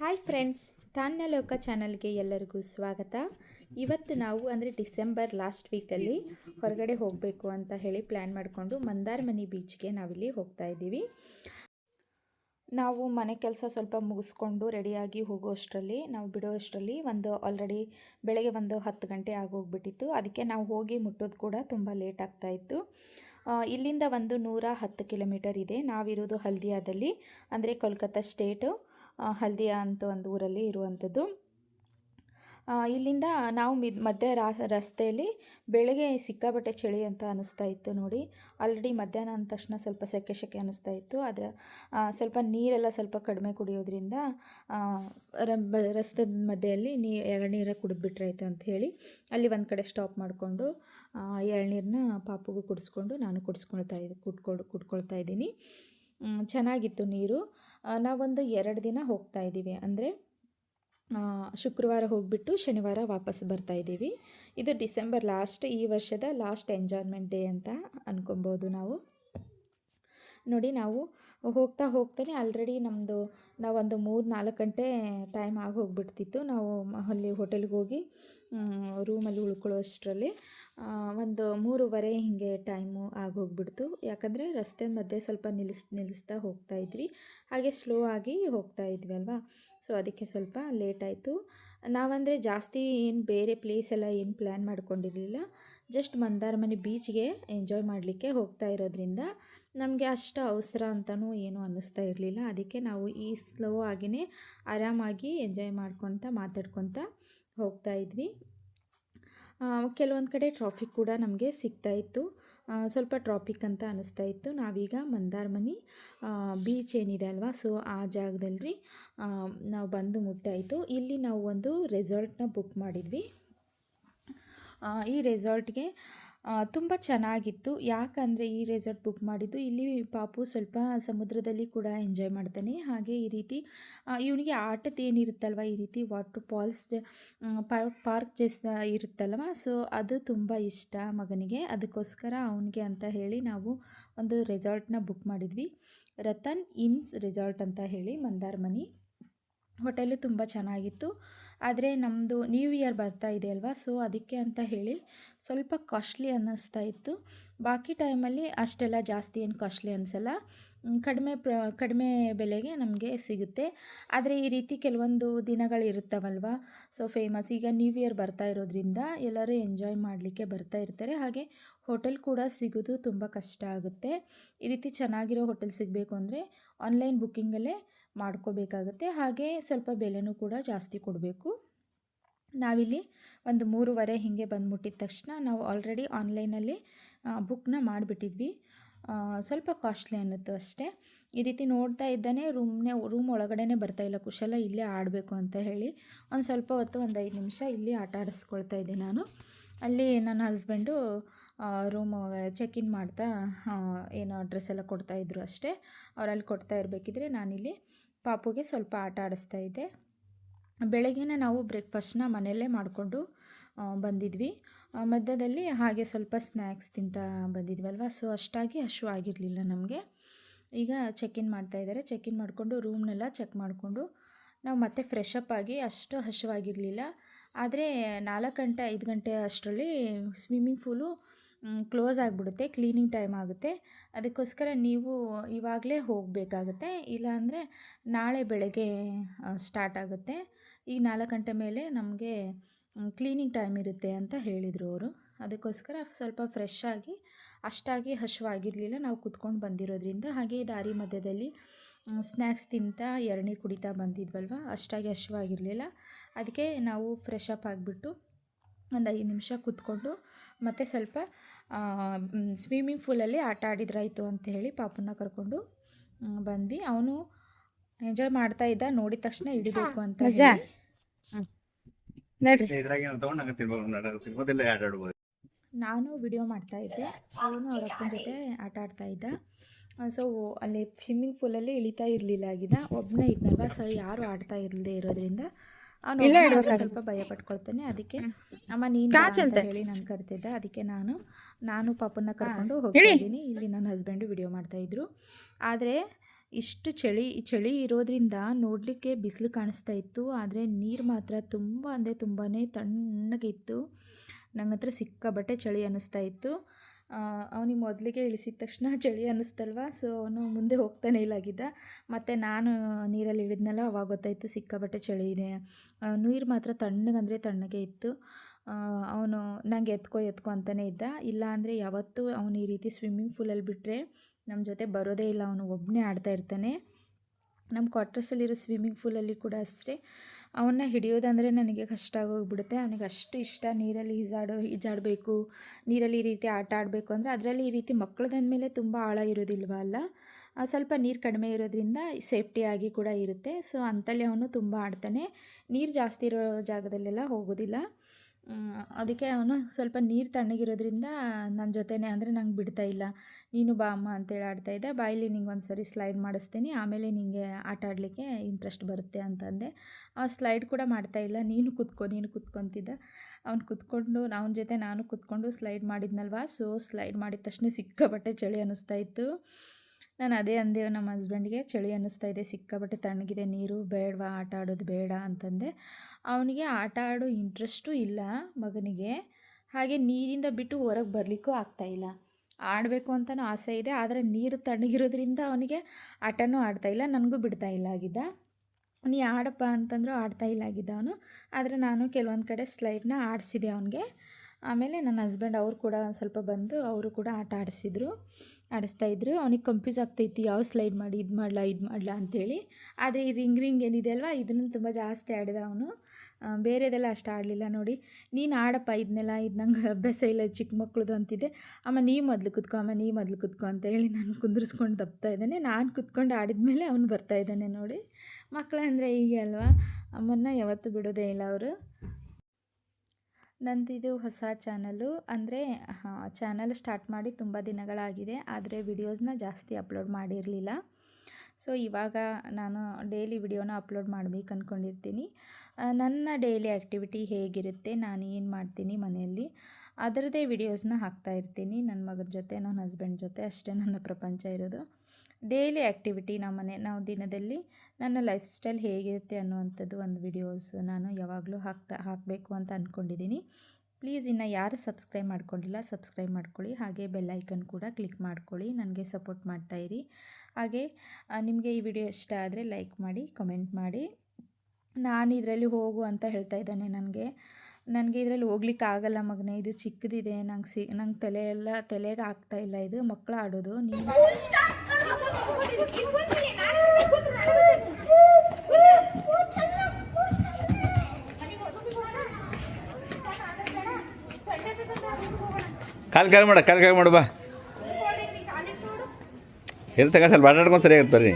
Hi friends Tanya ಲೋಕ ಚಾನಲ್ಗೆ ಎಲ್ಲರಿಗೂ ಸ್ವಾಗತ. ಇವತ್ತು ನಾವು ಅಂದರೆ ಡಿಸೆಂಬರ್ ಲಾಸ್ಟ್ ವೀಕಲ್ಲಿ ಹೊರಗಡೆ ಹೋಗಬೇಕು ಅಂತ ಹೇಳಿ ಪ್ಲ್ಯಾನ್ ಮಾಡಿಕೊಂಡು ಮಂದಾರಮನಿ ಬೀಚ್ಗೆ ನಾವಿಲ್ಲಿ ಹೋಗ್ತಾ ಇದ್ದೀವಿ. ನಾವು ಮನೆ ಕೆಲಸ ಸ್ವಲ್ಪ ಮುಗಿಸ್ಕೊಂಡು ರೆಡಿಯಾಗಿ ಹೋಗೋಷ್ಟರಲ್ಲಿ, ನಾವು ಬಿಡೋ ಅಷ್ಟರಲ್ಲಿ ಒಂದು ಆಲ್ರೆಡಿ ಬೆಳಗ್ಗೆ ಒಂದು ಹತ್ತು ಗಂಟೆ ಆಗೋಗ್ಬಿಟ್ಟಿತ್ತು. ಅದಕ್ಕೆ ನಾವು ಹೋಗಿ ಮುಟ್ಟೋದು ಕೂಡ ತುಂಬ ಲೇಟ್ ಆಗ್ತಾಯಿತ್ತು ಇಲ್ಲಿಂದ ಒಂದು ನೂರ ಹತ್ತು ಕಿಲೋಮೀಟರ್ ಇದೆ. ನಾವಿರೋದು ಹಲ್ದಿಯಾದಲ್ಲಿ, ಅಂದರೆ ಕೋಲ್ಕತ್ತಾ ಸ್ಟೇಟು ಹಲ್ದಿಯಾ ಅಂತ ಒಂದು ಊರಲ್ಲಿ ಇರುವಂಥದ್ದು. ಇಲ್ಲಿಂದ ನಾವು ಮಿದ್, ಮಧ್ಯ ರಾ- ರಸ್ತೆಯಲ್ಲಿ ಬೆಳಗ್ಗೆ ಸಿಕ್ಕಾಬಟ್ಟೆ ಚಳಿ ಅಂತ ಅನ್ನಿಸ್ತಾ ಇತ್ತು ನೋಡಿ. ಆಲ್ರೆಡಿ ಮಧ್ಯಾಹ್ನ ಅಂದ ತಕ್ಷಣ ಸ್ವಲ್ಪ ಸೆಕೆ ಸೆಕೆ ಅನ್ನಿಸ್ತಾ ಇತ್ತು. ಆದರೆ ಸ್ವಲ್ಪ ನೀರೆಲ್ಲ ಸ್ವಲ್ಪ ಕಡಿಮೆ ಕುಡಿಯೋದ್ರಿಂದ ರಸ್ತೆ ಮಧ್ಯೆಯಲ್ಲಿ ನೀ, ಎಳನೀರ ಕುಡಿದ್ಬಿಟ್ರಾಯ್ತು ಅಂತ ಹೇಳಿ ಅಲ್ಲಿ ಒಂದು ಕಡೆ ಸ್ಟಾಪ್ ಮಾಡಿಕೊಂಡು ಎಳ್ನೀರನ್ನ ಪಾಪುಗೂ ಕುಡಿಸ್ಕೊಂಡು ನಾನು ಕುಡಿಸ್ಕೊಳ್ತಾ ಇದ್ದೆ ಕುಟ್ಕೊಳ್ ಕುಟ್ಕೊಳ್ತಾ ಇದ್ದೀನಿ. ಚೆನ್ನಾಗಿತ್ತು ನೀರು. ನಾವೊಂದು ಎರಡು ದಿನ ಹೋಗ್ತಾ ಇದ್ದೀವಿ. ಅಂದರೆ ಶುಕ್ರವಾರ ಹೋಗಿಬಿಟ್ಟು ಶನಿವಾರ ವಾಪಸ್ ಬರ್ತಾ ಇದ್ದೀವಿ. ಇದು ಡಿಸೆಂಬರ್ ಲಾಸ್ಟ್, ಈ ವರ್ಷದ ಲಾಸ್ಟ್ ಎಂಜಾಯ್ಮೆಂಟ್ ಡೇ ಅಂತ ಅಂದ್ಕೊಬೋದು ನಾವು. ನೋಡಿ ನಾವು ಹೋಗ್ತಾ ಹೋಗ್ತಾನೆ ಆಲ್ರೆಡಿ ನಮ್ಮದು ನಾವೊಂದು ಮೂರು ನಾಲ್ಕು ಗಂಟೆ ಟೈಮ್ ಆಗಿ ಹೋಗ್ಬಿಡ್ತಿತ್ತು. ನಾವು ಅಲ್ಲಿ ಹೋಟೆಲ್ಗೆ ಹೋಗಿ ರೂಮಲ್ಲಿ ಉಳ್ಕೊಳ್ಳೋ ಅಷ್ಟರಲ್ಲಿ ಒಂದು ಮೂರುವರೆ ಹೀಗೆ ಟೈಮು ಆಗಿ ಹೋಗ್ಬಿಡ್ತು. ಯಾಕಂದರೆ ರಸ್ತೆ ಮಧ್ಯೆ ಸ್ವಲ್ಪ ನಿಲ್ಲಿಸ್ ನಿಲ್ಲಿಸ್ತಾ ಹೋಗ್ತಾ ಇದ್ವಿ. ಹಾಗೆ ಸ್ಲೋ ಆಗಿ ಹೋಗ್ತಾ ಇದ್ವಿ ಅಲ್ವಾ? ಸೊ ಅದಕ್ಕೆ ಸ್ವಲ್ಪ ಲೇಟ್ ಆಯಿತು. ನಾವಂದರೆ ಜಾಸ್ತಿ ಏನು ಬೇರೆ ಪ್ಲೇಸ್ ಎಲ್ಲ ಏನು ಪ್ಲ್ಯಾನ್ ಮಾಡ್ಕೊಂಡಿರಲಿಲ್ಲ. ಜಸ್ಟ್ ಮಂದಾರಮನೆ ಬೀಚ್ಗೆ ಎಂಜಾಯ್ ಮಾಡಲಿಕ್ಕೆ ಹೋಗ್ತಾ ಇರೋದ್ರಿಂದ. ನಮಗೆ ಅಷ್ಟು ಅವಸರ ಅಂತಲೂ ಏನೂ ಅನ್ನಿಸ್ತಾ ಇರಲಿಲ್ಲ. ಅದಕ್ಕೆ ನಾವು ಈ ಸ್ಲೋ ಆಗಿಯೇ ಆರಾಮಾಗಿ ಎಂಜಾಯ್ ಮಾಡ್ಕೊತ ಮಾತಾಡ್ಕೊತ ಹೋಗ್ತಾ ಇದ್ವಿ. ಕೆಲವೊಂದು ಕಡೆ ಟ್ರಾಫಿಕ್ ಕೂಡ ನಮಗೆ ಸಿಗ್ತಾ ಇತ್ತು. ಸ್ವಲ್ಪ ಟ್ರಾಫಿಕ್ ಅಂತ ಅನ್ನಿಸ್ತಾ ಇತ್ತು. ನಾವೀಗ ಮಂದಾರ್ಮನಿ ಬೀಚ್ ಏನಿದೆ ಅಲ್ವಾ? ಸೊ ಆ ಜಾಗದಲ್ಲಿ ನಾವು ಬಂದು ಮುಟ್ಟಾಯಿತು. ಇಲ್ಲಿ ನಾವು ಒಂದು ರೆಸಾರ್ಟ್ನ ಬುಕ್ ಮಾಡಿದ್ವಿ. ಈ ರೆಸಾರ್ಟ್ಗೆ ತುಂಬ ಚೆನ್ನಾಗಿತ್ತು. ಯಾಕಂದರೆ ಈ ರೆಸಾರ್ಟ್ ಬುಕ್ ಮಾಡಿದ್ದು ಇಲ್ಲಿ ಪಾಪು ಸ್ವಲ್ಪ ಸಮುದ್ರದಲ್ಲಿ ಕೂಡ ಎಂಜಾಯ್ ಮಾಡ್ತಾನೆ. ಹಾಗೆ ಈ ರೀತಿ ಇವನಿಗೆ ಆಟದ ಏನಿರುತ್ತಲ್ವ ಈ ರೀತಿ ವಾಟರ್ ಫಾಲ್ಸ್ ಪಾರ್ಕ್ ಜಸ್ ಇರುತ್ತಲ್ವ? ಸೊ ಅದು ತುಂಬ ಇಷ್ಟ ಮಗನಿಗೆ. ಅದಕ್ಕೋಸ್ಕರ ಅವನಿಗೆ ಅಂತ ಹೇಳಿ ನಾವು ಒಂದು ರೆಸಾರ್ಟ್ನ ಬುಕ್ ಮಾಡಿದ್ವಿ. ರತನ್ ಇನ್ಸ್ ರೆಸಾರ್ಟ್ ಅಂತ ಹೇಳಿ, ಮಂದಾರಮನಿ. ಹೋಟೆಲು ತುಂಬ ಚೆನ್ನಾಗಿತ್ತು. ಆದರೆ ನಮ್ಮದು ನ್ಯೂ ಇಯರ್ ಬರ್ತಾ ಇದೆ ಅಲ್ವಾ? ಸೊ ಅದಕ್ಕೆ ಅಂತ ಹೇಳಿ ಸ್ವಲ್ಪ ಕಾಸ್ಟ್ಲಿ ಅನ್ನಿಸ್ತಾ ಇತ್ತು. ಬಾಕಿ ಟೈಮಲ್ಲಿ ಅಷ್ಟೆಲ್ಲ ಜಾಸ್ತಿ ಏನು ಕಾಸ್ಟ್ಲಿ ಅನಿಸಲ್ಲ. ಕಡಿಮೆ ಪ್ರ, ಕಡಿಮೆ ಬೆಲೆಗೆ ನಮಗೆ ಸಿಗುತ್ತೆ. ಆದರೆ ಈ ರೀತಿ ಕೆಲವೊಂದು ದಿನಗಳಿರುತ್ತವಲ್ವ ಸೊ ಫೇಮಸ್ ಈಗ ನ್ಯೂ ಇಯರ್ ಬರ್ತಾ ಇರೋದ್ರಿಂದ ಎಲ್ಲರೂ ಎಂಜಾಯ್ ಮಾಡಲಿಕ್ಕೆ ಬರ್ತಾ ಇರ್ತಾರೆ. ಹಾಗೆ ಹೋಟೆಲ್ ಕೂಡ ಸಿಗೋದು ತುಂಬ ಕಷ್ಟ ಆಗುತ್ತೆ. ಈ ರೀತಿ ಚೆನ್ನಾಗಿರೋ ಹೋಟೆಲ್ ಸಿಗಬೇಕು ಅಂದರೆ ಆನ್ಲೈನ್ ಬುಕ್ಕಿಂಗಲ್ಲೇ ಮಾಡ್ಕೋಬೇಕಾಗುತ್ತೆ. ಹಾಗೆ ಸ್ವಲ್ಪ ಬೆಲೆನೂ ಕೂಡ ಜಾಸ್ತಿ ಕೊಡಬೇಕು. ನಾವಿಲ್ಲಿ ಒಂದು ಮೂರುವರೆ ಹೀಗೆ ಬಂದುಬಿಟ್ಟಿದ ತಕ್ಷಣ ನಾವು ಆಲ್ರೆಡಿ ಆನ್ಲೈನಲ್ಲಿ ಬುಕ್ನ ಮಾಡಿಬಿಟ್ಟಿದ್ವಿ. ಸ್ವಲ್ಪ ಕಾಸ್ಟ್ಲಿ ಅನ್ನತ್ತು ಅಷ್ಟೇ. ಈ ರೀತಿ ನೋಡ್ತಾ ಇದ್ದಾನೆ ರೂಮ್ನೇ ರೂಮ್ ಒಳಗಡೆನೇ ಬರ್ತಾ ಇಲ್ಲ. ಕುಶಲ ಇಲ್ಲೇ ಆಡಬೇಕು ಅಂತ ಹೇಳಿ ಒಂದು ಸ್ವಲ್ಪ ಹೊತ್ತು ಒಂದು ಐದು ನಿಮಿಷ ಇಲ್ಲಿ ಆಟ ಆಡಿಸ್ಕೊಳ್ತಾ ಇದ್ದೆ ನಾನು. ಅಲ್ಲಿ ನನ್ನ ಹಸ್ಬೆಂಡು ರೂಮ್ ಚೆಕ್ ಇನ್ ಮಾಡ್ತಾ ಏನು ಅಡ್ರೆಸ್ ಡ್ರೆಸ್ ಎಲ್ಲ ಕೊಡ್ತಾಯಿದ್ರು ಅಷ್ಟೇ. ಅವರಲ್ಲಿ ಕೊಡ್ತಾ ಇರಬೇಕಿದ್ರೆ ನಾನಿಲ್ಲಿ ಪಾಪುಗೆ ಸ್ವಲ್ಪ ಆಟ ಆಡಿಸ್ತಾ ಇದ್ದೆ. ಬೆಳಗ್ಗೆನೇ ನಾವು ಬ್ರೇಕ್ಫಾಸ್ಟ್ನ ಮನೆಯಲ್ಲೇ ಮಾಡಿಕೊಂಡು ಬಂದಿದ್ವಿ. ಮಧ್ಯದಲ್ಲಿ ಹಾಗೆ ಸ್ವಲ್ಪ ಸ್ನ್ಯಾಕ್ಸ್ ತಿಂತ ಬಂದಿದ್ವಲ್ವ? ಸೊ ಅಷ್ಟಾಗಿ ಹಶು ಆಗಿರಲಿಲ್ಲ ನಮಗೆ. ಈಗ ಚೆಕ್ ಇನ್ ಮಾಡ್ತಾಯಿದ್ದಾರೆ ಚೆಕ್ ಇನ್ ಮಾಡಿಕೊಂಡು ರೂಮ್ನೆಲ್ಲ ಚೆಕ್ ಮಾಡಿಕೊಂಡು ನಾವು ಮತ್ತೆ ಫ್ರೆಶ್ ಅಪ್ ಆಗಿ ಅಷ್ಟು ಹಶುವಾಗಿರಲಿಲ್ಲ. ಆದರೆ ನಾಲ್ಕು ಗಂಟೆ, ಐದು ಗಂಟೆ ಅಷ್ಟರಲ್ಲಿ ಸ್ವಿಮ್ಮಿಂಗ್ ಪೂಲು ಕ್ಲೋಸ್ ಆಗಿಬಿಡುತ್ತೆ ಕ್ಲೀನಿಂಗ್ ಟೈಮ್ ಆಗುತ್ತೆ. ಅದಕ್ಕೋಸ್ಕರ ನೀವು ಇವಾಗಲೇ ಹೋಗಬೇಕಾಗುತ್ತೆ. ಇಲ್ಲಾಂದರೆ ನಾಳೆ ಬೆಳಗ್ಗೆ ಸ್ಟಾರ್ಟ್ ಆಗುತ್ತೆ. ಈ ನಾಲ್ಕು ಗಂಟೆ ಮೇಲೆ ನಮಗೆ ಕ್ಲೀನಿಂಗ್ ಟೈಮ್ ಇರುತ್ತೆ ಅಂತ ಹೇಳಿದರು ಅವರು. ಅದಕ್ಕೋಸ್ಕರ ಸ್ವಲ್ಪ ಫ್ರೆಶ್ ಆಗಿ, ಅಷ್ಟಾಗಿ ಹಶುವಾಗಿರಲಿಲ್ಲ. ನಾವು ಕುತ್ಕೊಂಡು ಬಂದಿರೋದ್ರಿಂದ ಹಾಗೆ ದಾರಿ ಮಧ್ಯದಲ್ಲಿ ಸ್ನ್ಯಾಕ್ಸ್ ತಿಂತಾ ಎಳ್ನೀರು ಕುಡಿತಾ ಬಂದಿದ್ವಲ್ವ? ಅಷ್ಟಾಗಿ ಹಶುವಾಗಿರಲಿಲ್ಲ. ಅದಕ್ಕೆ ನಾವು ಫ್ರೆಶ್ ಅಪ್ ಆಗಿಬಿಟ್ಟು ಒಂದು ಐದು ನಿಮಿಷ ಕೂತ್ಕೊಂಡು ಮತ್ತು ಸ್ವಲ್ಪ ಸ್ವಿಮ್ಮಿಂಗ್ ಫೂಲಲ್ಲಿ ಆಟ ಆಡಿದ್ರಾಯಿತು ಅಂತ ಹೇಳಿ ಪಾಪನ ಕರ್ಕೊಂಡು ಬಂದ್ವಿ. ಅವನು ಎಂಜಾಯ್ ಮಾಡ್ತಾ ಇದ್ದ ನೋಡಿದ ತಕ್ಷಣ ಹಿಡಿಬೇಕು ಅಂತ ನಾನು ವಿಡಿಯೋ ಮಾಡ್ತಾ ಇದ್ದೆ. ಅವನು ಅವ್ರ ಅಪ್ಪನ ಜೊತೆ ಆಟ ಆಡ್ತಾ ಇದ್ದ. ಸೊ ಅಲ್ಲಿ ಸ್ವಿಮ್ಮಿಂಗ್ ಫೂಲಲ್ಲಿ ಇಳಿತಾ ಇರಲಿಲ್ಲ ಆಗಿದ್ದ. ಒಬ್ಬನೇ ಇದ್ನಲ್ವ? ಸೊ ಯಾರು ಆಡ್ತಾ ಇರದೇ ಇರೋದ್ರಿಂದ ಅವನು. ಸ್ವಲ್ಪ ಭಯ ಪಟ್ಕೊಳ್ತಾನೆ. ಅದಕ್ಕೆ ಅಮ್ಮ ನೀನು ಹೇಳಿ ನಾನು ಕರಿತಿದ್ದೆ. ಅದಕ್ಕೆ ನಾನು ನಾನು ಪಾಪನ್ನ ಕರ್ಕೊಂಡು ಹೋಗ್ತಿದ್ದೀನಿ. ಹೋಗ್ತಾ ಇದ್ದೀನಿ ಇಲ್ಲಿ ನನ್ನ ಹಸ್ಬೆಂಡು ವಿಡಿಯೋ ಮಾಡ್ತಾ ಇದ್ರು. ಆದರೆ ಇಷ್ಟು ಚಳಿ ಚಳಿ ಇರೋದ್ರಿಂದ ನೋಡಲಿಕ್ಕೆ ಬಿಸಿಲು ಕಾಣಿಸ್ತಾ ಇತ್ತು. ಆದರೆ ನೀರು ಮಾತ್ರ ತುಂಬ ಅಂದರೆ ತುಂಬಾನೇ ತಣ್ಣಗಿತ್ತು. ನಂಗಂತ್ರ ಸಿಕ್ಕಾಬಟ್ಟೆ ಚಳಿ ಅನ್ನಿಸ್ತಾ ಇತ್ತು. ಅವನಿಗೆ ಮೊದಲಿಗೆ ಇಳಿಸಿದ ತಕ್ಷಣ ಚಳಿ ಅನ್ನಿಸ್ತಲ್ವ? ಸೊ ಅವನು ಮುಂದೆ ಹೋಗ್ತಾನೆ ಇಲ್ಲಾಗಿದ್ದ. ಮತ್ತು ನಾನು ನೀರಲ್ಲಿ ಇಳಿದ್ನಲ್ಲ, ಅವಾಗ ಗೊತ್ತಾಯಿತು ಸಿಕ್ಕಾಪಟ್ಟೆ ಚಳಿ ಇದೆ. ನೀರು ಮಾತ್ರ ತಣ್ಣಗಂದರೆ ತಣ್ಣಗೆ ಇತ್ತು. ಅವನು ನಂಗೆ ಎತ್ಕೊ ಎತ್ಕೊ ಅಂತಲೇ ಇದ್ದ. ಇಲ್ಲ ಅಂದರೆ ಯಾವತ್ತೂ ಅವನು ಈ ರೀತಿ ಸ್ವಿಮ್ಮಿಂಗ್ ಫೂಲಲ್ಲಿ ಬಿಟ್ಟರೆ ನಮ್ಮ ಜೊತೆ ಬರೋದೇ ಇಲ್ಲ. ಅವನು ಒಬ್ಬನೇ ಆಡ್ತಾ ಇರ್ತಾನೆ. ನಮ್ಮ ಕ್ವಾರ್ಟರ್ಸಲ್ಲಿರೋ ಸ್ವಿಮ್ಮಿಂಗ್ ಫೂಲಲ್ಲಿ ಕೂಡ ಅಷ್ಟೇ. ಅವನ್ನ ಹಿಡಿಯೋದಂದರೆ ನನಗೆ ಕಷ್ಟ ಆಗೋಗ್ಬಿಡುತ್ತೆ. ಅವನಿಗೆ ಅಷ್ಟು ಇಷ್ಟ ನೀರಲ್ಲಿ ಈಜಾಡೋ, ಈಜಾಡಬೇಕು, ನೀರಲ್ಲಿ ಈ ರೀತಿ ಆಟ ಆಡಬೇಕು ಅಂದರೆ ಅದರಲ್ಲಿ ಈ ರೀತಿ ಮಕ್ಕಳದಂದಮೇಲೆ ತುಂಬ ಆಳ ಇರೋದಿಲ್ವ ಅಲ್ಲ? ಸ್ವಲ್ಪ ನೀರು ಕಡಿಮೆ ಇರೋದ್ರಿಂದ ಸೇಫ್ಟಿಯಾಗಿ ಕೂಡ ಇರುತ್ತೆ. ಸೊ ಅಂಥಲ್ಲಿ ಅವನು ತುಂಬ ಆಡ್ತಾನೆ. ನೀರು ಜಾಸ್ತಿ ಇರೋ ಜಾಗದಲ್ಲೆಲ್ಲ ಹೋಗೋದಿಲ್ಲ. ಅದಕ್ಕೆ ಅವನು ಸ್ವಲ್ಪ ನೀರು ತಣ್ಣಗಿರೋದ್ರಿಂದ ನನ್ನ ಜೊತೆನೆ ಅಂದರೆ ನಂಗೆ ಬಿಡ್ತಾ ಇಲ್ಲ. ನೀನು ಬಾ ಅಮ್ಮ ಅಂತೇಳಿ ಆಡ್ತಾ ಇದ್ದೆ. ಬಾಯಲ್ಲಿ ನಿಂಗೆ ಒಂದು ಸರಿ ಸ್ಲೈಡ್ ಮಾಡಿಸ್ತೀನಿ. ಆಮೇಲೆ ನಿಂಗೆ ಆಟ ಆಡಲಿಕ್ಕೆ ಇಂಟ್ರೆಸ್ಟ್ ಬರುತ್ತೆ ಅಂತಂದೆ. ಆ ಸ್ಲೈಡ್ ಕೂಡ ಮಾಡ್ತಾ ಇಲ್ಲ. ನೀನು ಕುತ್ಕೊ, ನೀನು ಕುತ್ಕೊತಿದ್ದ. ಅವ್ನು ಕುತ್ಕೊಂಡು, ಅವನ ಜೊತೆ ನಾನು ಕುತ್ಕೊಂಡು ಸ್ಲೈಡ್ ಮಾಡಿದ್ನಲ್ವಾ? ಸೊ ಸ್ಲೈಡ್ ಮಾಡಿದ ತಕ್ಷಣ ಸಿಕ್ಕಾಪಟ್ಟೆ ಚಳಿ ಅನ್ನಿಸ್ತಾ ಇತ್ತು. ನಾನು ಅದೇ ಅಂದೆ, ನಮ್ಮ ಹಸ್ಬೆಂಡ್ಗೆ ಚಳಿ ಅನ್ನಿಸ್ತಾ ಇದೆ ಸಿಕ್ಕಾಬಟ್ಟೆ ತಣ್ಣಗಿದೆ, ನೀರು ಬೇಡವಾ, ಆಟ ಆಡೋದು ಬೇಡ ಅಂತಂದೆ. ಅವನಿಗೆ ಆಟ ಆಡೋ ಇಂಟ್ರೆಸ್ಟು ಇಲ್ಲ ಮಗನಿಗೆ. ಹಾಗೆ ನೀರಿಂದ ಬಿಟ್ಟು ಹೊರಗೆ ಬರಲಿಕ್ಕೂ ಆಗ್ತಾಯಿಲ್ಲ ಆಡಬೇಕು ಅಂತಲೂ ಆಸೆ ಇದೆ, ಆದರೆ ನೀರು ತಣ್ಣಗಿರೋದ್ರಿಂದ ಅವನಿಗೆ ಆಟನೂ ಆಡ್ತಾಯಿಲ್ಲ ನನಗೂ ಬಿಡ್ತಾ ಇಲ್ಲ ಆಗಿದ್ದ. ನೀ ಆಡಪ್ಪ ಅಂತಂದರೂ ಆಡ್ತಾ ಇಲ್ಲ ಆಗಿದ್ದ ಅವನು. ಆದರೆ ನಾನು ಕೆಲವೊಂದು ಕಡೆ ಸ್ಲೈಡ್ನ ಆಡಿಸಿದೆ ಅವನಿಗೆ. ಆಮೇಲೆ ನನ್ನ ಹಸ್ಬೆಂಡ್ ಅವರು ಕೂಡ ಸ್ವಲ್ಪ ಬಂದು ಅವರು ಕೂಡ ಆಟ ಆಡಿಸಿದ್ರು. ಆಡಿಸ್ತಾ ಇದ್ರು. ಅವನಿಗೆ ಕಂಫ್ಯೂಸ್ ಆಗ್ತೈತಿ, ಯಾವ ಸ್ಲೈಡ್ ಮಾಡಿ, ಇದು ಮಾಡಲಾ ಇದು ಮಾಡಲಾ ಅಂಥೇಳಿ ಆದರೆ ಈ ರಿಂಗ್ ರಿಂಗ್ ಏನಿದೆ ಅಲ್ವಾ, ಇದನ್ನು ತುಂಬ ಜಾಸ್ತಿ ಆಡಿದ ಅವನು. ಬೇರೆದೆಲ್ಲ ಅಷ್ಟು ಆಡಲಿಲ್ಲ ನೋಡಿ. ನೀನು ಆಡಪ್ಪ ಇದನ್ನೆಲ್ಲ ಇದು ನಂಗೆ ಅಭ್ಯಾಸ ಇಲ್ಲ ಚಿಕ್ಕ ಮಕ್ಕಳದು ಅಂತಿದ್ದೆ. ಅಮ್ಮ ನೀ ಮೊದಲು ಕುತ್ಕೊ, ಅಮ್ಮ ನೀ ಮೊದಲು ಕುತ್ಕೊ ಅಂತ ಹೇಳಿ ನಾನು ಕುಂದಿರ್ಸ್ಕೊಂಡು ತಪ್ತಾ ಇದ್ದಾನೆ. ನಾನು ಕುತ್ಕೊಂಡು ಆಡಿದ್ಮೇಲೆ ಅವನು ಬರ್ತಾ ಇದ್ದಾನೆ ನೋಡಿ. ಮಕ್ಕಳಂದರೆ ಹೀಗೆ ಅಲ್ವಾ? ಅಮ್ಮನ್ನ ಯಾವತ್ತೂ ಬಿಡೋದೇ ಇಲ್ಲ ಅವರು. ನಂದಿದು ಹೊಸ ಚಾನಲು ಅಂದರೆ ಚಾನಲ್ ಸ್ಟಾರ್ಟ್ ಮಾಡಿ ತುಂಬ ದಿನಗಳಾಗಿದೆ, ಆದರೆ ವಿಡಿಯೋಸ್ನ ಜಾಸ್ತಿ ಅಪ್ಲೋಡ್ ಮಾಡಿರಲಿಲ್ಲ. ಸೊ, ಇವಾಗ ನಾನು ಡೈಲಿ ವಿಡಿಯೋನ ಅಪ್ಲೋಡ್ ಮಾಡಬೇಕು ಅಂದ್ಕೊಂಡಿರ್ತೀನಿ ನನ್ನ ಡೈಲಿ ಆ್ಯಕ್ಟಿವಿಟಿ ಹೇಗಿರುತ್ತೆ, ನಾನು ಏನು ಮಾಡ್ತೀನಿ ಮನೆಯಲ್ಲಿ, ಅದರದ್ದೇ ವಿಡಿಯೋಸ್ನ ಹಾಕ್ತಾ ಇರ್ತೀನಿ. ನನ್ನ ಮಗನ ಜೊತೆ ನನ್ನ ಹಸ್ಬೆಂಡ್ ಜೊತೆ, ಅಷ್ಟೇ ನನ್ನ ಪ್ರಪಂಚ ಇರೋದು. ಡೈಲಿ ಆ್ಯಕ್ಟಿವಿಟಿ ನಮ್ಮ ಮನೆ, ನಾವು ದಿನದಲ್ಲಿ ನನ್ನ ಲೈಫ್ ಸ್ಟೈಲ್ ಹೇಗಿರುತ್ತೆ ಅನ್ನುವಂಥದ್ದು ಒಂದು ವಿಡಿಯೋಸ್ ನಾನು ಯಾವಾಗಲೂ ಹಾಕ್ತಾ, ಹಾಕಬೇಕು ಅಂತ ಅಂದ್ಕೊಂಡಿದ್ದೀನಿ ಪ್ಲೀಸ್ ಇನ್ನು ಯಾರು ಸಬ್ಸ್ಕ್ರೈಬ್ ಮಾಡ್ಕೊಂಡಿಲ್ಲ ಸಬ್ಸ್ಕ್ರೈಬ್ ಮಾಡ್ಕೊಳ್ಳಿ. ಹಾಗೆ ಬೆಲ್ ಐಕನ್ ಕೂಡ ಕ್ಲಿಕ್ ಮಾಡ್ಕೊಳ್ಳಿ. ನನಗೆ ಸಪೋರ್ಟ್ ಮಾಡ್ತಾಯಿರಿ ಹಾಗೆ ನಿಮಗೆ ಈ ವಿಡಿಯೋ ಇಷ್ಟ ಆದರೆ ಲೈಕ್ ಮಾಡಿ ಕಮೆಂಟ್ ಮಾಡಿ. ನಾನು ಇದರಲ್ಲಿ ಹೋಗು ಅಂತ ಹೇಳ್ತಾ ಇದ್ದಾನೆ ನನಗೆ. ನನಗೆ ಇದರಲ್ಲಿ ಹೋಗ್ಲಿಕ್ಕೆ ಆಗಲ್ಲ ಮಗನೇ ಇದು ಚಿಕ್ಕದಿದೆ ನಂಗೆ ಸಿ ನಂಗೆ ತಲೆ ಎಲ್ಲ ತಲೆಗೆ ಆಗ್ತಾ ಇಲ್ಲ ಇದು ಮಕ್ಕಳು ಆಡೋದು ನೀನು ಕಾಲು ಕಾಲು ಮಾಡ ಕಾಲು ಕಾಲು ಮಾಡು ಬಾ. ಇರ್ತಕ್ಕ ಸ್ವಲ್ಪ ಆಟಾಡ್ಕೊಂಡು ಸರಿ ಆಗುತ್ತೆ ಬರ್ರಿ.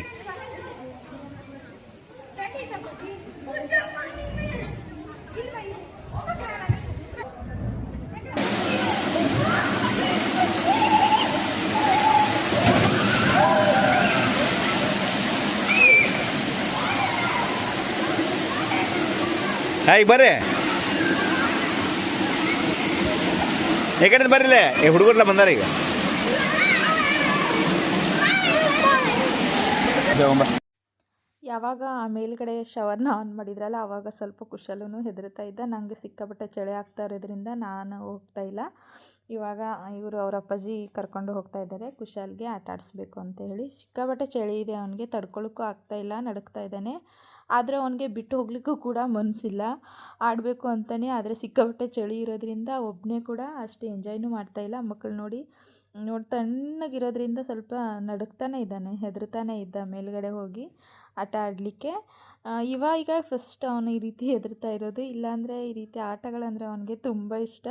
ಹಾಯ್ ಬರ್ರಿ. ಈ ಕಡೆ ಬರ್ರಿಲ್ಲ ಈ ಹುಡುಗರ್ಲ ಬಂದಾರ ಈಗ. ಯಾವಾಗ ಆ ಮೇಲ್ಗಡೆ ಶವರ್ನ ಆನ್ ಮಾಡಿದ್ರಲ್ಲ ಆವಾಗ ಸ್ವಲ್ಪ ಕುಶಲೂ ಹೆದರ್ತಾ ಇದ್ದ. ನನಗೆ ಸಿಕ್ಕಾಪಟ್ಟೆ ಚಳಿ ಆಗ್ತಾ ಇರೋದ್ರಿಂದ ನಾನು ಹೋಗ್ತಾ ಇಲ್ಲ. ಇವಾಗ ಇವರು ಅವ್ರ ಅಪ್ಪಾಜಿ ಕರ್ಕೊಂಡು ಹೋಗ್ತಾ ಇದ್ದಾರೆ. ಕುಶಾಲ್ಗೆ ಆಟ ಆಡಿಸ್ಬೇಕು ಅಂತ ಹೇಳಿ. ಸಿಕ್ಕಾಪಟ್ಟೆ ಚಳಿ ಇದೆ ಅವನಿಗೆ ತಡ್ಕೊಳ್ಳೋಕ್ಕೂ ಆಗ್ತಾ ಇಲ್ಲ ನಡುಕ್ತಾ ಇದ್ದಾನೆ. ಆದರೆ ಅವನಿಗೆ ಬಿಟ್ಟು ಹೋಗ್ಲಿಕ್ಕೂ ಕೂಡ ಮನಸ್ಸಿಲ್ಲ ಆಡಬೇಕು ಅಂತಲೇ ಆದರೆ ಸಿಕ್ಕಾಪಟ್ಟೆ ಚಳಿ ಇರೋದ್ರಿಂದ ಒಬ್ಬನೇ ಕೂಡ ಅಷ್ಟು ಎಂಜಾಯ್ನೂ ಮಾಡ್ತಾಯಿಲ್ಲ ಮಕ್ಕಳು ನೋಡಿ ನೋಡಿ ತಣ್ಣಗಿರೋದ್ರಿಂದ ಸ್ವಲ್ಪ ನಡುಕ್ತಾನೆ ಇದ್ದಾನೆ, ಹೆದರ್ತಾನೆ ಇದ್ದ ಮೇಲುಗಡೆ ಹೋಗಿ. ಆಟ ಆಡಲಿಕ್ಕೆ. ಇವಾಗ ಫಸ್ಟ್ ಅವನು ಈ ರೀತಿ ಹೆದರ್ತಾ ಇರೋದು. ಇಲ್ಲಾಂದರೆ ಈ ರೀತಿ ಆಟಗಳಂದರೆ ಅವನಿಗೆ ತುಂಬ ಇಷ್ಟ.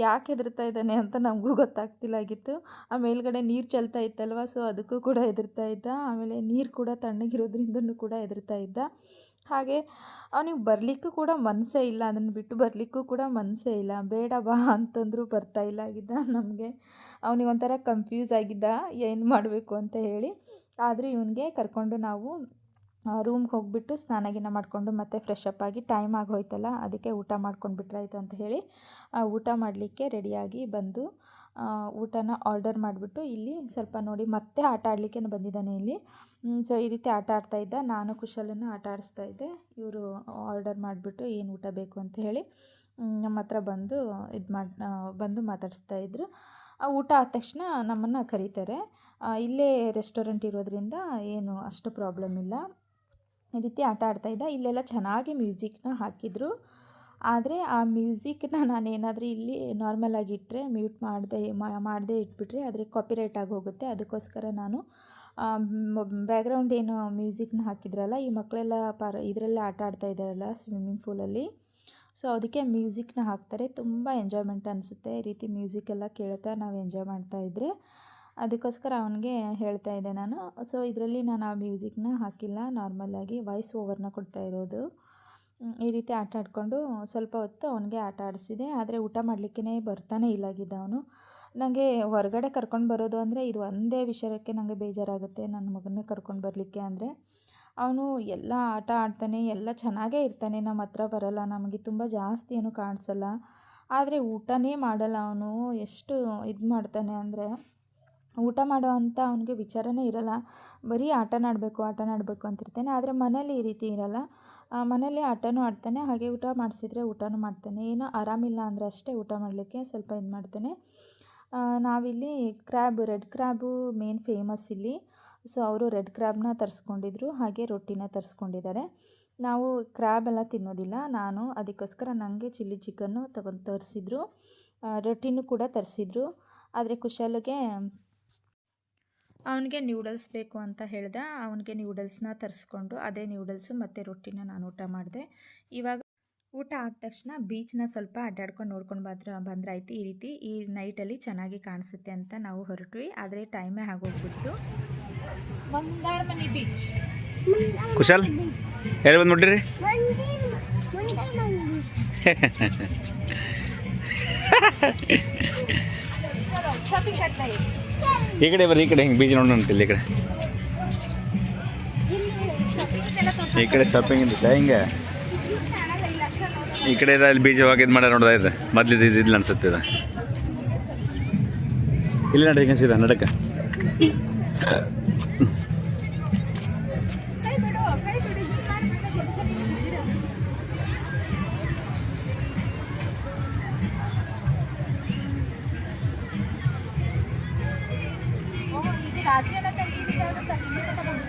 ಯಾಕೆ ಹೆದರ್ತಾ ಇದ್ದಾನೆ ಅಂತ ನಮಗೂ ಗೊತ್ತಾಗ್ತಿಲ್ಲಾಗಿತ್ತು ಆ, ಮೇಲ್ಗಡೆ ನೀರು ಚೆಲ್ತಾ ಇತ್ತಲ್ವ ಸೊ ಅದಕ್ಕೂ ಕೂಡ ಹೆದರ್ತಾ ಇದ್ದ. ಆಮೇಲೆ ನೀರು ಕೂಡ ತಣ್ಣಗಿರೋದ್ರಿಂದನೂ ಕೂಡ ಹೆದರ್ತಾ ಇದ್ದ. ಹಾಗೆ ಅವನಿಗೆ ಬರಲಿಕ್ಕೂ ಕೂಡ ಮನಸ್ಸೇ ಇಲ್ಲ. ಅದನ್ನು ಬಿಟ್ಟು ಬರಲಿಕ್ಕೂ ಕೂಡ ಮನಸ್ಸೇ ಇಲ್ಲ. ಬೇಡ ಬಾ ಅಂತಂದರೂ ಬರ್ತಾ ಇಲ್ಲ ಆಗಿದ್ದ ನಮಗೆ. ಅವನಿಗೆ ಒಂಥರ ಕನ್ಫ್ಯೂಸ್ ಆಗಿದ್ದ. ಏನು ಮಾಡಬೇಕು ಅಂತ ಹೇಳಿ. ಆದರೆ ಇವನಿಗೆ ಕರ್ಕೊಂಡು ನಾವು ರೂಮ್ಗೆ ಹೋಗಿಬಿಟ್ಟು ಸ್ನಾನ ಗಿನ ಮಾಡಿಕೊಂಡು ಮತ್ತೆ ಫ್ರೆಶ್ ಅಪ್ ಆಗಿ ಟೈಮ್ ಆಗೋಯ್ತಲ್ಲ ಅದಕ್ಕೆ ಊಟ ಮಾಡ್ಕೊಂಡು ಬಿಟ್ರಾಯ್ತು ಅಂತ ಹೇಳಿ ಊಟ ಮಾಡಲಿಕ್ಕೆ ರೆಡಿಯಾಗಿ ಬಂದು ಊಟನ ಆರ್ಡರ್ ಮಾಡಿಬಿಟ್ಟು ಇಲ್ಲಿ ಸ್ವಲ್ಪ ನೋಡಿ ಮತ್ತೆ ಆಟ ಆಡಲಿಕ್ಕೆ ಬಂದಿದ್ದಾನೆ ಇಲ್ಲಿ. ಸೊ ಈ ರೀತಿ ಆಟ ಆಡ್ತಾ ಇದ್ದ, ನಾನು ಕುಶಲನ್ನು ಆಟ ಆಡಿಸ್ತಾ ಇದ್ದೆ, ಇವರು ಆರ್ಡರ್ ಮಾಡಿಬಿಟ್ಟು ಏನು ಊಟ ಬೇಕು ಅಂತ ಹೇಳಿ ನಮ್ಮ ಹತ್ರ ಬಂದು ಇದು ಮಾಡಿ ಬಂದು ಮಾತಾಡಿಸ್ತಾ ಇದ್ದರು ಆ, ಊಟ ಆದ ತಕ್ಷಣ ನಮ್ಮನ್ನು ಕರೀತಾರೆ. ಇಲ್ಲೇ ರೆಸ್ಟೋರೆಂಟ್ ಇರೋದ್ರಿಂದ ಏನು ಅಷ್ಟು ಪ್ರಾಬ್ಲಮ್ ಇಲ್ಲ. ಈ ರೀತಿ ಆಟ ಇದ್ದ. ಇಲ್ಲೆಲ್ಲ ಚೆನ್ನಾಗಿ ಮ್ಯೂಸಿಕ್ನ ಹಾಕಿದರು. ಆದರೆ ಆ ಮ್ಯೂಸಿಕ್ನ ನಾನೇನಾದರೂ ಇಲ್ಲಿ ನಾರ್ಮಲಾಗಿ ಇಟ್ಟರೆ ಮ್ಯೂಟ್ ಮಾಡದೆ ಮಾಡದೆ ಇಟ್ಬಿಟ್ರೆ ಆದರೆ ಕಾಪಿರೈಟ್ ಆಗಿ ಹೋಗುತ್ತೆ. ಅದಕ್ಕೋಸ್ಕರ ನಾನು ಬ್ಯಾಕ್ಗ್ರೌಂಡ್ ಏನು ಮ್ಯೂಸಿಕ್ನ ಹಾಕಿದ್ರಲ್ಲ, ಈ ಮಕ್ಕಳೆಲ್ಲ ಪಾರ, ಇದರಲ್ಲೇ ಆಟ ಆಡ್ತಾ ಇದ್ದಾರಲ್ಲ ಸ್ವಿಮ್ಮಿಂಗ್ ಪೂಲಲ್ಲಿ ಸೊ ಅದಕ್ಕೆ ಮ್ಯೂಸಿಕ್ನ ಹಾಕ್ತಾರೆ. ತುಂಬ ಎಂಜಾಯ್ಮೆಂಟ್ ಅನಿಸುತ್ತೆ. ಈ ರೀತಿ ಮ್ಯೂಸಿಕ್ ಎಲ್ಲ ಕೇಳ್ತಾ ನಾವು ಎಂಜಾಯ್ ಮಾಡ್ತಾ ಇದ್ದರೆ ಅದಕ್ಕೋಸ್ಕರ ಅವನಿಗೆ ಹೇಳ್ತಾ ಇದ್ದೆ ನಾನು. ಸೊ ಇದರಲ್ಲಿ ನಾನು ಆ ಮ್ಯೂಸಿಕ್ನ ಹಾಕಿಲ್ಲ. ನಾರ್ಮಲಾಗಿ ವಾಯ್ಸ್ ಓವರ್ನ ಕೊಡ್ತಾ ಇರೋದು. ಈ ರೀತಿ ಆಟ ಆಡಿಕೊಂಡು ಸ್ವಲ್ಪ ಹೊತ್ತು ಅವನಿಗೆ ಆಟ ಆಡಿಸಿದೆ ಆದರೆ ಊಟ ಮಾಡಲಿಕ್ಕೇ ಬರ್ತಾನೆ ಇಲ್ಲಾಗಿದ್ದ ಅವನು. ನನಗೆ ಹೊರಗಡೆ ಕರ್ಕೊಂಡು ಬರೋದು ಅಂದರೆ ಇದು ಒಂದೇ ವಿಷಯಕ್ಕೆ ನನಗೆ ಬೇಜಾರಾಗುತ್ತೆ ನನ್ನ ಮಗನ್ನ ಕರ್ಕೊಂಡು ಬರಲಿಕ್ಕೆ ಅಂದರೆ. ಅವನು ಎಲ್ಲ ಆಟ ಆಡ್ತಾನೆ, ಎಲ್ಲ ಚೆನ್ನಾಗೇ ಇರ್ತಾನೆ. ನಮ್ಮ ಹತ್ರ ಬರಲ್ಲ, ನಮಗೆ ತುಂಬ ಜಾಸ್ತಿ ಏನು ಕಾಣಿಸಲ್ಲ. ಆದರೆ ಊಟನೇ ಮಾಡಲ್ಲ ಅವನು. ಎಷ್ಟು ಇದು ಮಾಡ್ತಾನೆ ಅಂದರೆ ಊಟ ಮಾಡೋ ಅಂತ ಅವನಿಗೆ ವಿಚಾರನೇ ಇರಲ್ಲ. ಬರೀ ಆಟನಾಡಬೇಕು ಆಡಬೇಕು, ಆಟನ ಆಡಬೇಕು ಅಂತಿರ್ತಾನೆ. ಆದರೆ ಮನೇಲಿ ಈ ರೀತಿ ಇರಲ್ಲ. ಮನೇಲಿ ಆಟನೂ ಆಡ್ತಾನೆ, ಹಾಗೆ ಊಟ ಮಾಡಿಸಿದ್ರೆ ಊಟನೂ ಮಾಡ್ತಾನೆ. ಏನೋ ಆರಾಮಿಲ್ಲ ಅಂದರೆ ಅಷ್ಟೇ ಊಟ ಮಾಡಲಿಕ್ಕೆ ಸ್ವಲ್ಪ ಇದು ಮಾಡ್ತಾನೆ. ನಾವಿಲ್ಲಿ crab, red crab main famous ಇಲ್ಲಿ. ಸೊ, ಅವರು ರೆಡ್ ಕ್ರ್ಯಾಬ್ನ ತರಿಸ್ಕೊಂಡಿದ್ರು, ಹಾಗೆ ರೊಟ್ಟಿನ ತರಿಸ್ಕೊಂಡಿದ್ದಾರೆ. ನಾವು ಕ್ರ್ಯಾಬ್ ಎಲ್ಲ ತಿನ್ನೋದಿಲ್ಲ. ನಾನು ಅದಕ್ಕೋಸ್ಕರ ನನಗೆ ಚಿಲ್ಲಿ ಚಿಕನ್ನು ತಗೊಂಡು ತರಿಸಿದ್ರು. ರೊಟ್ಟಿನೂ ಕೂಡ ತರಿಸಿದ್ರು. ಆದರೆ ಕುಶಾಲಿಗೆ ಅವನಿಗೆ ನ್ಯೂಡಲ್ಸ್ ಬೇಕು ಅಂತ ಹೇಳ್ದ ಅವನಿಗೆ ನ್ಯೂಡಲ್ಸ್ನ ತರಿಸ್ಕೊಂಡು ಅದೇ ನ್ಯೂಡಲ್ಸು ಮತ್ತು ರೊಟ್ಟಿನ ನಾನು ಊಟ ಮಾಡಿದೆ. ಇವಾಗ ಊಟ ಆದ ತಕ್ಷಣ ಬೀಚ್ನ ಸ್ವಲ್ಪ ಅಡ್ಡಾಡ್ಕೊಂಡು ನೋಡ್ಕೊಂಡು ಬಂದ್ರೆ ಬಂದ್ರಾಯ್ತು ಈ ರೀತಿ. ಈ ನೈಟಲ್ಲಿ ಚೆನ್ನಾಗಿ ಕಾಣಿಸುತ್ತೆ ಅಂತ ನಾವು ಹೊರಟ್ವಿ ಆದರೆ ಟೈಮೇ ಆಗೋಗ್ಬಿಟ್ಟು ಮಂದಾರಮನಿ ಬೀಚ್ ಕುಶಲ್ ಎಲ್ಲಿ ಬಂದು ಮುಟ್ಟಿರಿ ಶಾಪಿಂಗ್ ಈ ಕಡೆ ಬರ್ರಿ ಈ ಕಡೆ ಹಿಂಗೆ ಬೀಜ ನೋಡೋಣ ಅಂತಿಲ್ಲ ಈ ಕಡೆ. ಈ ಕಡೆ ಶಾಪಿಂಗ್ ಇದ್ದಿಲ್ಲ ಹಿಂಗೆ? ಈ ಕಡೆ ಇದೆ, ಅಲ್ಲಿ ಬೀಜ ಹೋಗಿ ಇದು ಮಾಡ್ಯಾರ ನೋಡ್ದ ಇದು? ಮೊದ್ಲಿದ್ದು ಇದು ಇಲ್ಲ ಅನ್ಸುತ್ತೆ ಇದು. ಇಲ್ಲಿ ನಡ್ರಿ ಸೀದಾ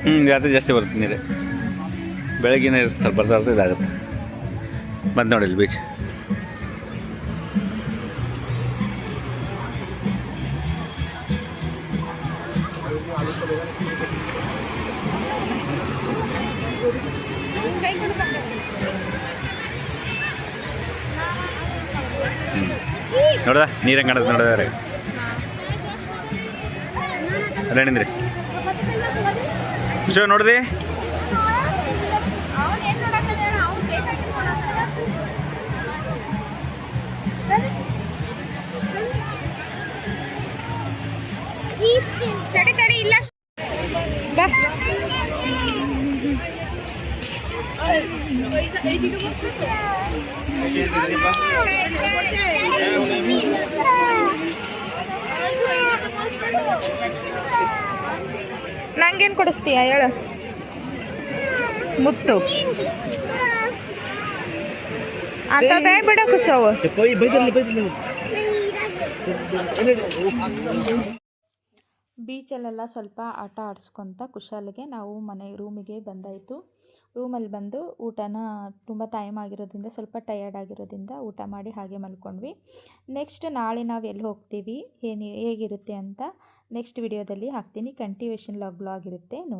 ಹ್ಞೂ ರಾತ್ರಿ ಜಾಸ್ತಿ ಬರುತ್ತೆ ನೀರು. ಬೆಳಗ್ಗೆನೇ ಇರುತ್ತೆ ಸ್ವಲ್ಪ ಬರ್ತಾ ಬರ್ತಾ ಇದಾಗುತ್ತೆ. ಬಂದು ನೋಡಿ ಇಲ್ಲಿ ಬೀಚ್ ನೋಡ್ದ? ನೀರು ಹೆಂಗೆ ಕಾಣುತ್ತೆ ನೋಡಿದ್ರೆ ಅಲ್ಲ ನಿಂದ್ರಿ ಶೋ ನೋಡಿದೆ ಕೊಡಿಸ್ತೀಯ ಹೇಳು? ಮುತ್ತು. ಅಂತ ಬೇಡ ಕುಶವು. ಬೀಚಲ್ಲೆಲ್ಲ ಸ್ವಲ್ಪ ಆಟ ಆಡಿಸ್ಕೊತ ಕುಶಾಲಿಗೆ ನಾವು ಮನೆ ರೂಮಿಗೆ ಬಂದಾಯಿತು. ರೂಮಲ್ಲಿ ಬಂದು ಊಟನ ತುಂಬ ಟೈಮ್ ಆಗಿರೋದ್ರಿಂದ ಸ್ವಲ್ಪ ಟಯರ್ಡ್ ಆಗಿರೋದ್ರಿಂದ ಊಟ ಮಾಡಿ ಹಾಗೆ ಮಲ್ಕೊಂಡ್ವಿ. ನೆಕ್ಸ್ಟ್ ನಾಳೆ ನಾವು ಎಲ್ಲಿ ಹೋಗ್ತೀವಿ ಏನು ಹೇಗಿರುತ್ತೆ ಅಂತ ನೆಕ್ಸ್ಟ್ ವಿಡಿಯೋದಲ್ಲಿ ಹಾಕ್ತೀನಿ. ಕಂಟಿನ್ಯೂಷನ್ ಲಾಗ್ ಬ್ಲಾಗ್ ಇರುತ್ತೆ ನೋಡಿ.